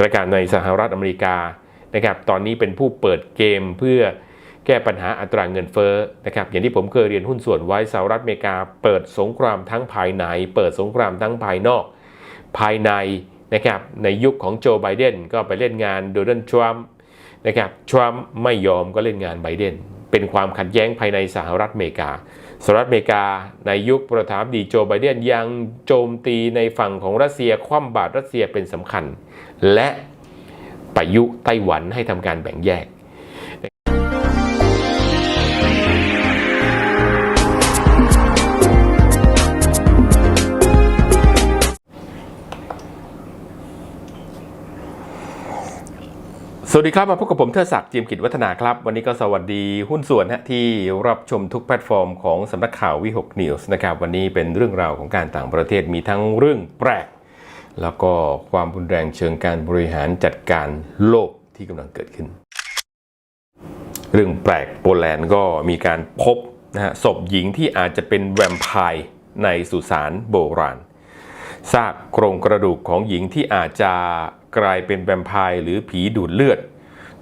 านการณ์ในสหรัฐอเมริกานะครับตอนนี้เป็นผู้เปิดเกมเพื่อแก้ปัญหาอัตราเงินเฟ้อนะครับอย่างที่ผมเคยเรียนหุ้นส่วนไว้สหรัฐอเมริกา เปิดสงครามทั้งภายใน เปิดสงครามทั้งภายนอก ภายในนะครับในยุคของโจไบเดนก็ไปเล่นงานโดนัลด์ทรัมป์นะครับทรัมป์ไม่ยอมก็เล่นงานไบเดนเป็นความขัดแย้งภายในสหรัฐอเมริกา สหรัฐอเมริกาในยุคประธานาธิบดีโจไบเดนยังโจมตีในฝั่งของรัสเซียคว่ำบาตรรัสเซียเป็นสำคัญ และประยุไต้หวันให้ทำการแบ่งแยกสวัสดีครับ มาพบกับผมเทิดศักดิ์จิมกิจวัฒนาครับ วันนี้ก็สวัสดีหุ้นส่วนฮะที่รับชมทุกแพลตฟอร์มของสำนักข่าววิหกนิวส์นะครับ วันนี้เป็นเรื่องราวของการต่างประเทศมีทั้งเรื่องแปลก แล้วก็ความรุนแรงเชิงการบริหารจัดการโลกที่กำลังเกิดขึ้น เรื่องแปลกโปแลนด์ก็มีการพบนะฮะศพหญิงที่อาจจะเป็นแวมไพร์ในสุสานโบราณซากโครงกระดูกของหญิงที่อาจจะกลายเป็นแวมไพร์หรือผีดูดเลือด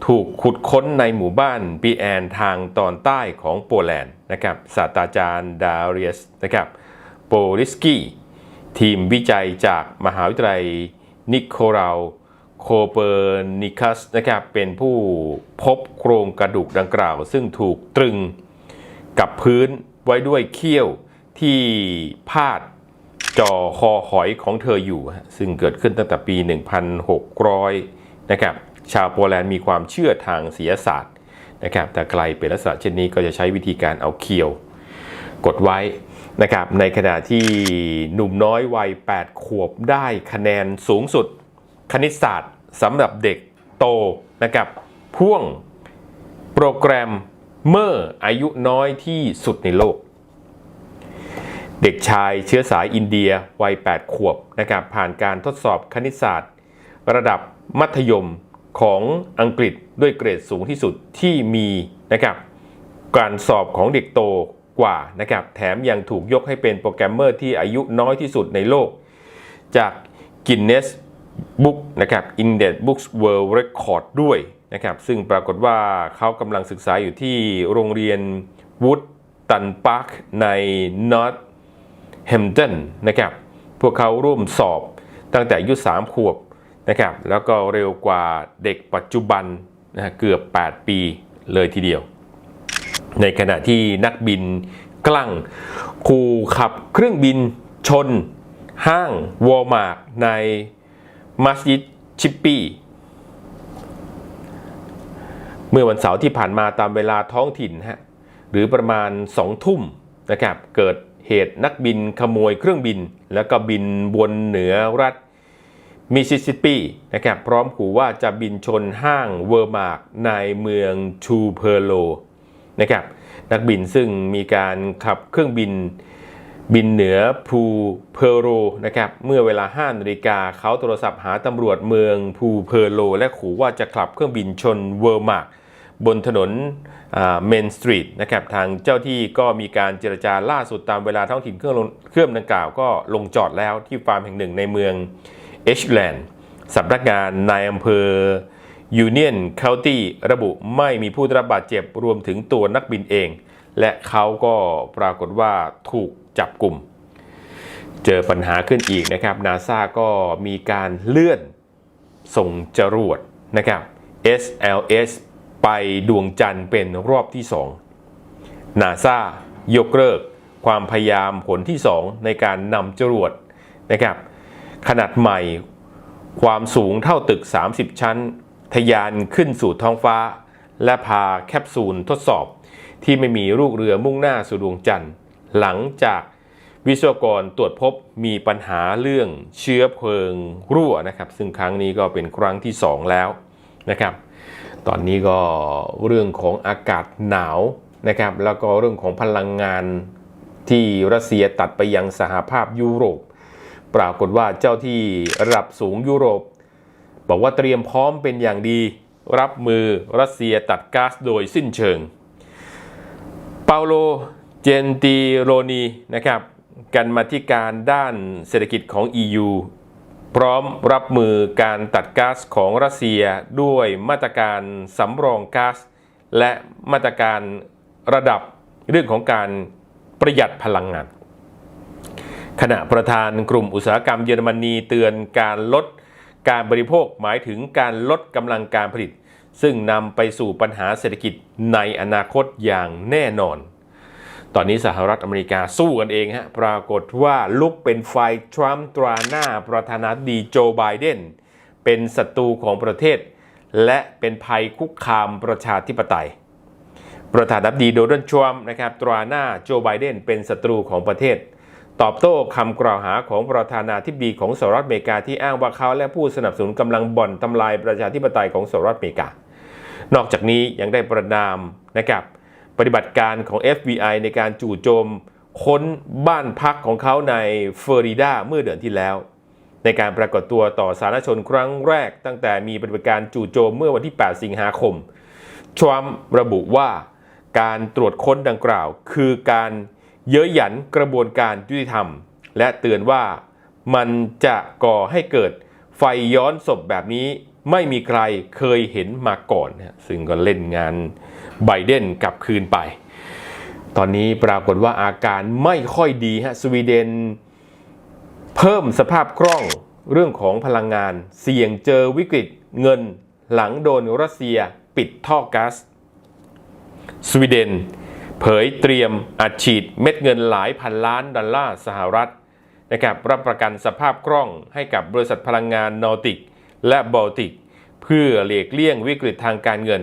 ถูกขุดค้นในหมู่บ้านปีแอนทางตอนใต้ของโปแลนด์นะครับศาสตราจารย์ดาเรียสนะครับโปลิสกี้ ทีมวิจัยจากมหาวิทยาลัยนิโคลาโคเปอร์นิคัสนะครับเป็นผู้พบโครงกระดูกดังกล่าว ซึ่งถูกตรึงกับพื้นไว้ด้วยเขี้ยวที่พาดจอคอหอยของเธออยู่ ซึ่งเกิดขึ้นตั้งแต่ปี 1600 นะครับ ชาวโปแลนด์มีความเชื่อทางศิลศาสตร์นะครับแต่ไกลเป็นลักษณะเช่นนี้ก็จะใช้วิธีการเอาเคียว กดไว้นะครับในขณะที่หนุ่มน้อยวัย 8 ขวบได้คะแนนสูงสุดคณิตศาสตร์สำหรับเด็กโตนะครับพ่วงโปรแกรมเมื่ออายุน้อยที่สุดในโลก เด็กชายเชื้อสายอินเดียวัย 8 ขวบนะครับผ่านการทดสอบคณิตศาสตร์ ระดับมัธยมของอังกฤษด้วยเกรดสูงที่สุดที่มีนะครับการสอบของเด็กโต กว่านะครับ แถมยังถูกยกให้เป็นโปรแกรมเมอร์ที่อายุน้อยที่สุดในโลก จาก Guinness Book นะครับ Index Books World Record ด้วยนะครับ ซึ่งปรากฏว่าเขากำลังศึกษาอยู่ที่โรงเรียน Wood ตันปาร์คใน North แฮม p ตันนะครับ พวกเขาร่วมสอบตั้งแต่อายุ 3 ขวบนะครับ แล้วก็เร็วกว่าเด็กปัจจุบันนะเกือบ 8 ปีเลยทีเดียว ในขณะที่นักบินกลั่งขู่ขับเครื่องบินชน ห้างวอลมาร์กในมัสยิดชิปปี้เมื่อวันเสาร์ที่ผ่านมาตามเวลาท้องถิ่นฮะหรือประมาณ2ทุ่มนะครับเกิดเหตุนักบินขโมยเครื่องบิน แล้วก็บินวนเหนือรัฐมิสซิสซิปปีนะครับพร้อมขู่ว่าจะบินชนห้างเวอร์มาร์กในเมืองชูเพอร์โล นะครับนักบินซึ่งมีการขับเครื่องบินบินเหนือพูเพโรนะครับเมื่อเวลา5นาฬิกาเขาโทรศัพท์หาตำรวจเมืองพูเพอร์โลและขู่ว่าจะขับเครื่องบินชนเวอร์มาร์กบนถนนเมนสตรีทนะครับทางเจ้าที่ก็มีการเจรจาล่าสุดตามเวลาท้องถิ่นเครื่องลงเครื่องดังกล่าวก็ลงจอดแล้วที่ฟาร์มแห่งหนึ่งในเมืองเอชแลนด์สำนักงานนายอำเภอ ยูเนียนเคาน์ตี้ระบุไม่มีผู้ได้รับบาดเจ็บรวมถึงตัวนักบินเอง และเขาก็ปรากฏว่าถูกจับกลุ่ม เจอปัญหาขึ้นอีกนะครับนาซาก็มีการเลื่อนส่งจรวดนะครับ SLS ไปดวงจันทร์เป็นรอบที่ 2 นาซายกเลิกความพยายามผลที่ 2 ในการนำจรวดนะครับขนาดใหม่ความสูงเท่าตึก 30 ชั้น ทะยานขึ้นสู่ท้องฟ้า และพาแคปซูลทดสอบ ที่ไม่มีลูกเรือมุ่งหน้าสู่ดวงจันทร์ หลังจากวิศวกรตรวจพบมีปัญหาเรื่องเชื้อเพลิงรั่วนะครับ ซึ่งครั้งนี้ก็เป็นครั้งที่ 2 แล้วนะครับ ตอนนี้ก็เรื่องของอากาศหนาวนะครับ แล้วก็เรื่องของพลังงานที่รัสเซียตัดไปยังสหภาพยุโรป ปรากฏว่าเจ้าที่ระดับสูงยุโรป บอกว่าเตรียมพร้อมเป็นอย่างดี รับมือรัสเซียตัดก๊าซโดยสิ้นเชิง เปาโลเจนติโรนีนะครับกันมาที่การด้านเศรษฐกิจของ EU พร้อมรับมือการตัดก๊าซของรัสเซียด้วยมาตรการสำรองก๊าซและมาตรการระดับเรื่องของการประหยัดพลังงาน ขณะประธานกลุ่มอุตสาหกรรมเยอรมนีเตือนการลด การบริโภคหมายถึงการลดกำลังการผลิต ซึ่งนำไปสู่ปัญหาเศรษฐกิจในอนาคตอย่างแน่นอน ตอนนี้สหรัฐอเมริกาสู้กันเองฮะปรากฏว่าลุกเป็นไฟทรัมป์ตราหน้าประธานาธิบดีโจไบเดนเป็นศัตรูของประเทศ และเป็นภัยคุกคามประชาธิปไตย ประธานาธิบดีโดนัลด์ทรัมป์นะครับตราหน้าโจไบเดนเป็นศัตรูของประเทศ ตอบโต้คำกล่าวหาของประธานาธิบดีของสหรัฐอเมริกาที่อ้างว่าเขาและผู้สนับสนุนกำลังบ่อนทำลายประชาธิปไตยของสหรัฐอเมริกา นอกจากนี้ยังได้ประนามนะครับปฏิบัติการของ FBI ในการจู่โจมค้นบ้านพักของเขาในฟลอริดาเมื่อเดือนที่แล้ว ในการปรากฏตัวต่อสาธารณชนครั้งแรก ตั้งแต่มีปฏิบัติการจู่โจมเมื่อวันที่ 8 สิงหาคม ทรัมป์ระบุว่าการตรวจค้นดังกล่าว คือการ เย้ยหยันกระบวนการยุติธรรม และเตือนว่ามันจะก่อให้เกิดไฟย้อนศพแบบนี้ไม่มีใครเคยเห็นมาก่อนนะซึ่งก็เล่นงานไบเดนกลับคืนไป ตอนนี้ปรากฏว่าอาการไม่ค่อยดีฮะสวีเดน เพิ่มสภาพคล่องเรื่องของพลังงาน เสี่ยงเจอวิกฤตเงินหลังโดนรัสเซียปิดท่อก๊าซสวีเดน เผยเตรียมอัดฉีดเม็ดเงินหลายพันล้านดอลลาร์สหรัฐนะครับรับประกันสภาพคล่องให้กับบริษัทพลังงานนอร์ติก และบอลติก เพื่อหลีกเลี่ยงวิกฤตทางการเงิน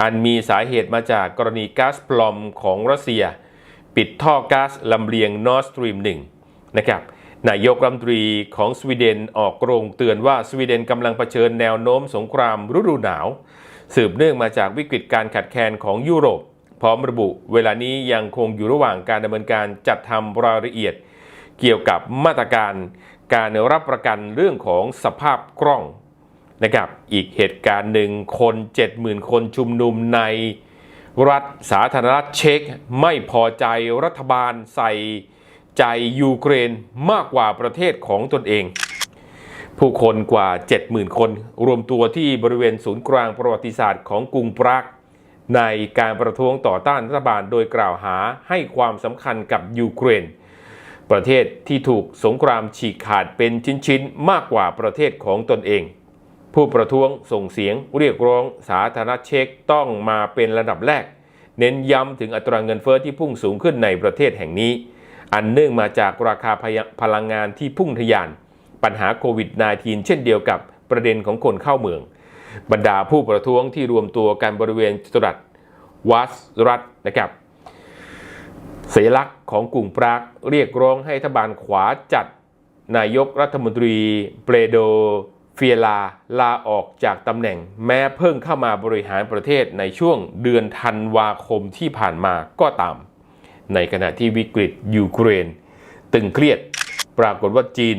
อันมีสาเหตุมาจากกรณีก๊าซปลอมของรัสเซีย ปิดท่อก๊าซลำเลียง Nord Stream 1นะครับนายกรัฐมนตรีของสวีเดนออกโรงเตือนว่าสวีเดนกำลังเผชิญแนวโน้มสงครามฤดูหนาว สืบเนื่องมาจากวิกฤตการขัดแคลนของยุโรป พร้อมระบุเวลานี้ยังคงอยู่ระหว่างการดำเนินการจัดทำรายละเอียด เกี่ยวกับมาตรการการรับประกันเรื่องของสภาพคล่องนะครับอีกเหตุการณ์หนึ่งคน 70,000 คนชุมนุมในรัฐสาธารณรัฐเช็กไม่พอใจรัฐบาลใส่ใจยูเครนมากกว่าประเทศของตนเอง ผู้คนกว่า 70,000 คน รวมตัวที่บริเวณศูนย์กลางประวัติศาสตร์ของกรุงปราก ในการประท้วงต่อต้านรัฐบาลโดยกล่าวหาให้ความสำคัญกับยูเครน ประเทศที่ถูกสงครามฉีกขาดเป็นชิ้นๆ มากกว่าประเทศของตนเอง ผู้ประท้วงส่งเสียงเรียกร้องสาธารณเช็กต้องมาเป็นระดับแรก เน้นย้ำถึงอัตราเงินเฟ้อที่พุ่งสูงขึ้นในประเทศแห่งนี้ อันเนื่องมาจากราคาพลังงานที่พุ่งทะยาน ปัญหาโควิด -19 เช่นเดียวกับประเด็นของคนเข้าเมือง บรรดาผู้ประท้วงที่รวมตัวกันบริเวณจตุรัสวัสรัฐนะครับสัญลักษณ์ของกลุ่มปรากเรียกร้องให้รัฐบาลขวาจัดนายกรัฐมนตรีเปรโดเฟียลาลาออกจากตำแหน่ง แม้เพิ่งเข้ามาบริหารประเทศในช่วงเดือนธันวาคมที่ผ่านมาก็ตาม ในขณะที่วิกฤตยูเครน ตึงเครียด ปรากฏว่าจีน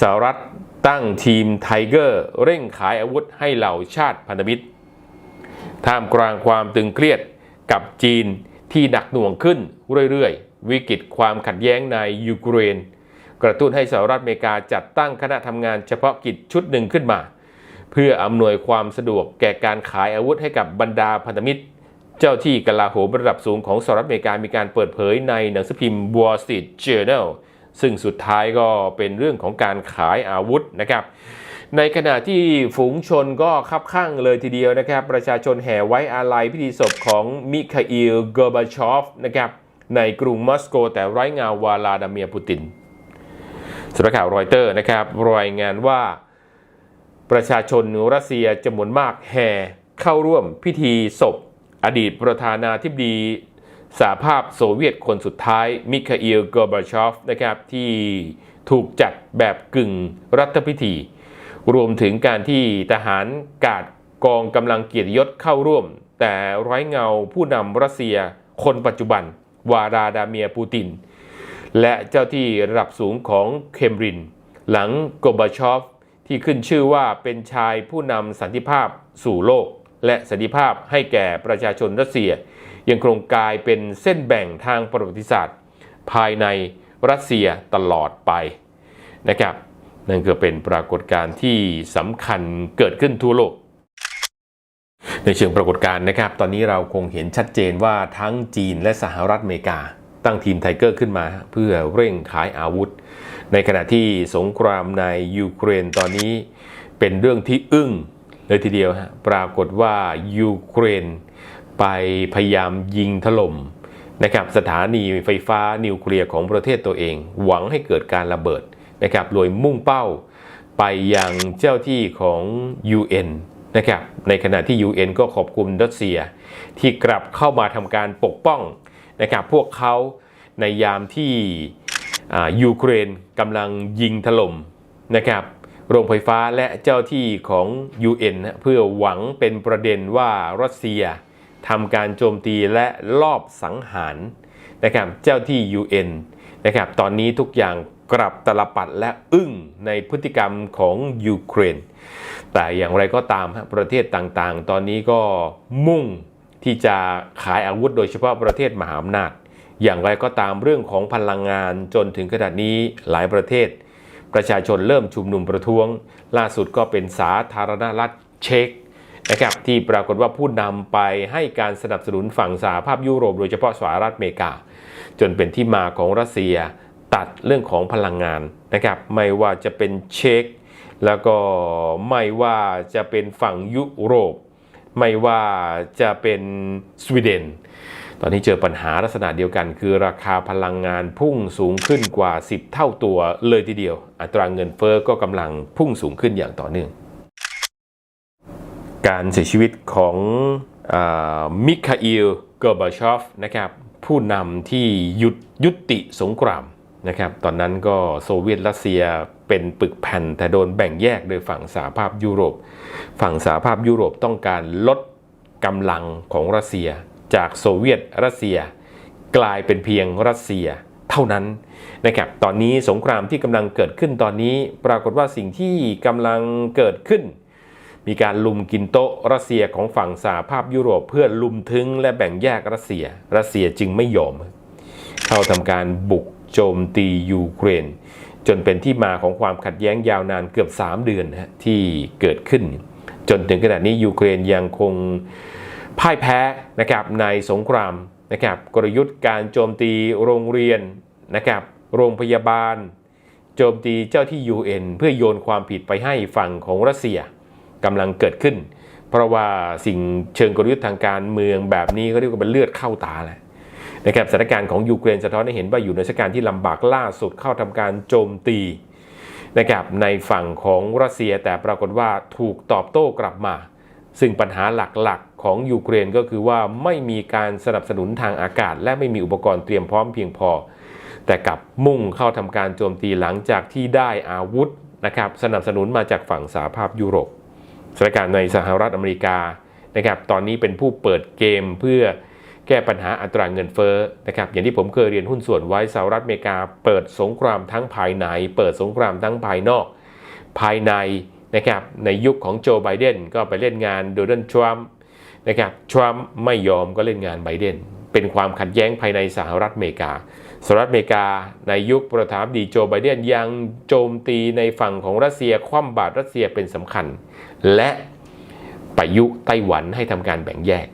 สหรัฐ ตั้งทีมไทเกอร์เร่งขายอาวุธให้เหล่าชาติพันธมิตร ท่ามกลางความตึงเครียดกับจีนที่หนักหน่วงขึ้นเรื่อยๆ วิกฤตความขัดแย้งในยูเครน กระตุ้นให้สหรัฐอเมริกาจัดตั้งคณะทำงานเฉพาะกิจชุดหนึ่งขึ้นมา เพื่ออำนวยความสะดวกแก่การขายอาวุธให้กับบรรดาพันธมิตร เจ้าที่กลาโหมระดับสูงของสหรัฐอเมริกามีการเปิดเผยในหนังสือพิมพ์ Wall Street Journal ซึ่งสุดท้ายก็เป็นเรื่องของการขายอาวุธนะครับ ในขณะที่ฝูงชนก็คับข้างเลยทีเดียวนะครับ ประชาชนแห่ไว้อาลัยพิธีศพของมิคาอิลเกอร์บาชอฟนะครับในกรุงมอสโก แต่ไร้เงาวาลาดาเมียร์ปูตินสำนักข่าวรอยเตอร์นะครับรายงานว่าประชาชนรัสเซียจำนวนมากแห่เข้าร่วมพิธีศพ อดีตประธานาธิบดี สหภาพโซเวียตคนสุดท้ายมิคาอิลกอร์บาชอฟนะครับที่ถูกจัดแบบกึ่งรัฐพิธี รวมถึงการที่ทหารกาดกองกำลังเกียรติยศเข้าร่วม แต่ร้อยเงาผู้นำรัสเซียคนปัจจุบัน วาราดาเมียปูติน และเจ้าที่ระดับสูงของเคมริน หลังโกบาชอฟที่ขึ้นชื่อว่าเป็นชายผู้นำสันติภาพสู่โลก และสันติภาพให้แก่ประชาชนรัสเซีย ยังคงกลายเป็นเส้นแบ่งทางประวัติศาสตร์ ภายในรัสเซียตลอดไปนะครับนั่นก็เป็นปรากฏการณ์ที่สำคัญเกิดขึ้นทั่วโลก ในเชิงปรากฏการณ์นะครับ ตอนนี้เราคงเห็นชัดเจนว่าทั้งจีนและสหรัฐอเมริกา ตั้งทีมไทเกอร์ขึ้นมา เพื่อเร่งขายอาวุธ ในขณะที่สงครามในยูเครนตอนนี้เป็นเรื่องที่อึ้งเลยทีเดียวฮะปรากฏว่ายูเครน ไปพยายามยิงถล่มนะครับสถานีไฟฟ้านิวเคลียร์ของประเทศตัวเอง หวังให้เกิดการระเบิดนะครับโดยมุ่งเป้าไปยังเจ้าที่ของ UN นะครับในขณะที่ UN ก็ขอบคุณรัสเซีย ที่กลับเข้ามาทำการปกป้องนะครับพวกเขาในยามที่อ่ายูเครนกำลังยิงถล่มนะครับโรงไฟฟ้าและเจ้าที่ของ UN นเพื่อหวังเป็นประเด็นว่ารัสเซีย ทำการโจมตีและลอบสังหารนะครับเจ้าที่ UN นะครับตอนนี้ทุกอย่างกลับตลปัดและอึ้งในพฤติกรรมของยูเครน แต่อย่างไรก็ตามประเทศต่างๆ ตอนนี้ก็มุ่งที่จะขายอาวุธโดยเฉพาะประเทศมหาอำนาจ อย่างไรก็ตามเรื่องของพลังงานจนถึงขนาดนี้หลายประเทศ ประชาชนเริ่มชุมนุมประท้วง ล่าสุดก็เป็นสาธารณรัฐเช็ก นะครับที่ปรากฏว่าผู้นำไปให้การสนับสนุนฝั่งสหภาพยุโรปโดยเฉพาะสหรัฐอเมริกา จนเป็นที่มาของรัสเซียตัดเรื่องของพลังงานนะครับไม่ว่าจะเป็นเช็กแล้วก็ไม่ว่าจะเป็นฝั่งยุโรป ไม่ว่าจะเป็นสวีเดน ตอนนี้เจอปัญหาลักษณะเดียวกัน คือราคาพลังงานพุ่งสูงขึ้นกว่า 10 เท่าตัวเลยทีเดียว อัตราเงินเฟอ้อก็กำลังพุ่งสูงขึ้นอย่างต่อเนื่อง การเสียชีวิตของอมิคาอิลเกอร์บาชอฟนะครับผู้นำที่ยุดยุติสงครามนะครับตอนนั้นก็โซเวียตรัสเซียเป็นปึกแผ่นแต่โดนแบ่งแยกโดยฝั่งสหภาพยุโรป ฝั่งสหภาพยุโรปต้องการลดกำลังของรัสเซีย จากโซเวียตรัสเซีย กลายเป็นเพียงรัสเซียเท่านั้นนะครับตอนนี้สงครามที่กำลังเกิดขึ้นตอนนี้ปรากฏว่าสิ่งที่กำลังเกิดขึ้น มีการลุมกินโต๊ะรัสเซียของฝั่งสหภาพยุโรปเพื่อลุมทึงและแบ่งแยกรัสเซีย รัสเซียจึงไม่ยอม เข้าทำการบุกโจมตียูเครน จนเป็นที่มาของความขัดแย้งยาวนานเกือบ 3 เดือนที่เกิดขึ้น จนถึงขณะนี้ยูเครนยังคงพ่ายแพ้นะครับในสงครามนะครับกลยุทธ์การโจมตีโรงเรียนนะครับโรงพยาบาล โจมตีเจ้าที่ UN เพื่อโยนความผิดไปให้ฝั่งของรัสเซีย กำลังเกิดขึ้น เพราะว่าสิ่งเชิงกลยุทธ์ทางการเมืองแบบนี้ก็เรียกว่าเป็นเลือดเข้าตาแหละนะครับสถานการณ์ของยูเครนสะท้อนให้เห็นว่าอยู่ในสถานการณ์ที่ลำบากล่าสุดเข้าทำการโจมตีนะครับในฝั่งของรัสเซียแต่ปรากฏว่าถูกตอบโต้กลับมา ซึ่งปัญหาหลักๆของยูเครนก็คือว่าไม่มีการสนับสนุนทางอากาศ และไม่มีอุปกรณ์เตรียมพร้อมเพียงพอ แต่กลับมุ่งเข้าทำการโจมตีหลังจากที่ได้อาวุธนะครับสนับสนุนมาจากฝั่งสหภาพยุโรป สถานการณ์ในสหรัฐอเมริกานะครับตอนนี้เป็นผู้เปิดเกมเพื่อแก้ปัญหาอัตราเงินเฟ้อนะครับอย่างที่ผมเคยเรียนหุ้นส่วนไว้สหรัฐอเมริกา เปิดสงครามทั้งภายใน เปิดสงครามทั้งภายนอก ภายในนะครับในยุคของโจไบเดนก็ไปเล่นงานโดนัลด์ทรัมป์นะครับทรัมป์ไม่ยอมก็เล่นงานไบเดนเป็นความขัดแย้งภายในสหรัฐอเมริกา สหรัฐอเมริกาในยุคประธานาธิบดีโจไบเดนยังโจมตีในฝั่งของรัสเซียคว่ำบาตรรัสเซียเป็นสำคัญ และไปยุไต้หวันให้ทำการแบ่งแยก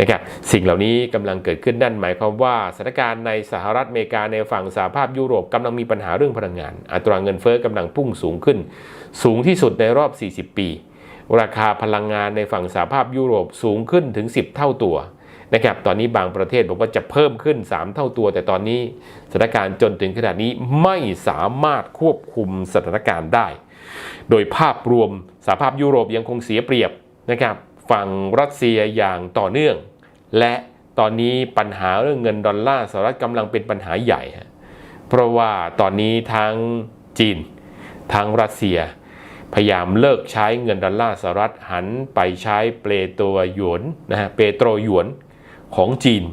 นะครับสิ่งเหล่านี้กำลังเกิดขึ้นนั่นหมายความว่าสถานการณ์ในสหรัฐอเมริกาในฝั่งสหภาพยุโรปกำลังมีปัญหาเรื่องพลังงาน อัตราเงินเฟ้อกำลังพุ่งสูงขึ้น สูงที่สุดในรอบ 40 ปี ราคาพลังงานในฝั่งสหภาพยุโรปสูงขึ้นถึง 10 เท่าตัวนะครับตอนนี้บางประเทศบอกว่าจะเพิ่มขึ้น 3 เท่าตัว แต่ตอนนี้สถานการณ์จนถึงขนาดนี้ไม่สามารถควบคุมสถานการณ์ได้ โดยภาพรวมสหภาพยุโรปยังคงเสียเปรียบนะครับฝั่งรัสเซียอย่างต่อเนื่อง และตอนนี้ปัญหาเรื่องเงินดอลลาร์สหรัฐกำลังเป็นปัญหาใหญ่ เพราะว่าตอนนี้ทั้งจีนทั้งรัสเซีย พยายามเลิกใช้เงินดอลลาร์สหรัฐหันไปใช้เปโตรหยวนนะฮะเปโตรหยวนของจีน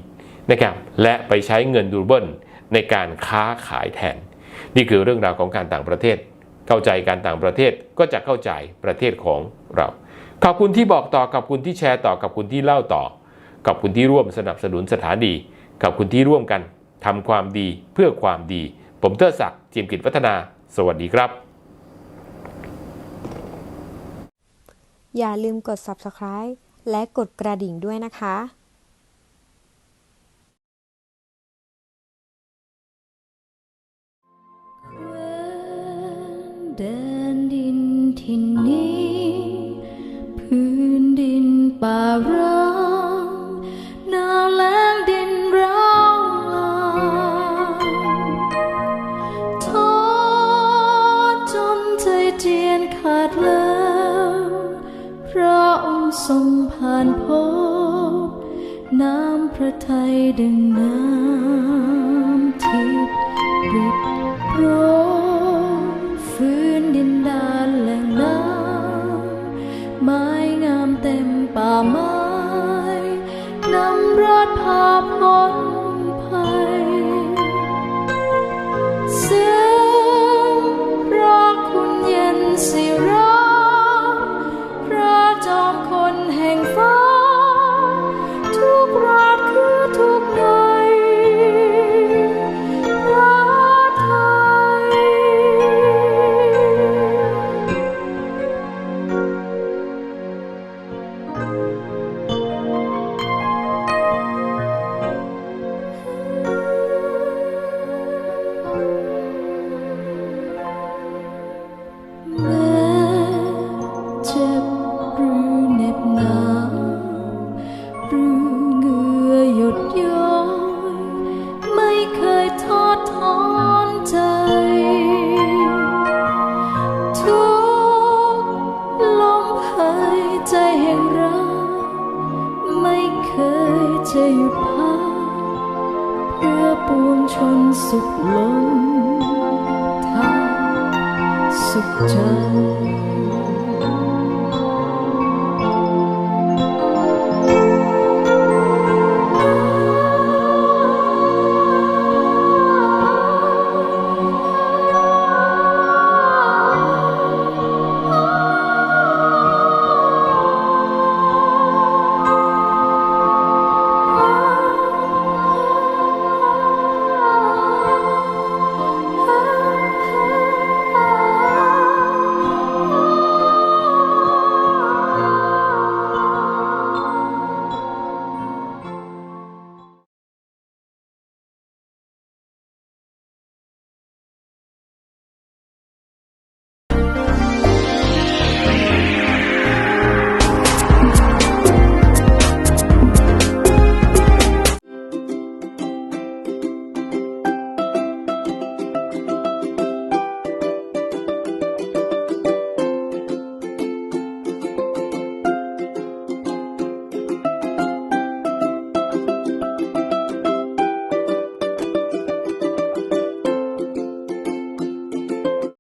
นะครับและไปใช้เงินดูเบิลในการค้าขายแทน นี่คือเรื่องราวของการต่างประเทศ เข้าใจการต่างประเทศก็จะเข้าใจประเทศของเรา ขอบคุณที่บอกต่อกับคุณที่แชร์ต่อกับคุณที่เล่าต่อกับคุณที่ร่วมสนับสนุนสถานีกับคุณที่ร่วมกันทำความดีเพื่อความดี ผมเตอศักดิ์จิมกิจวัฒนา สวัสดีครับ อย่าลืมกด subscribe และกดกระดิ่งด้วยนะคะ เดินดินทินนี้ พื้นดินป่าร้องหนาวแล้งดินร้องลาท้อจนใจเจียนขาดแล้วพระองค์ทรงผ่านพบน้ำพระทัยดึงน้ำ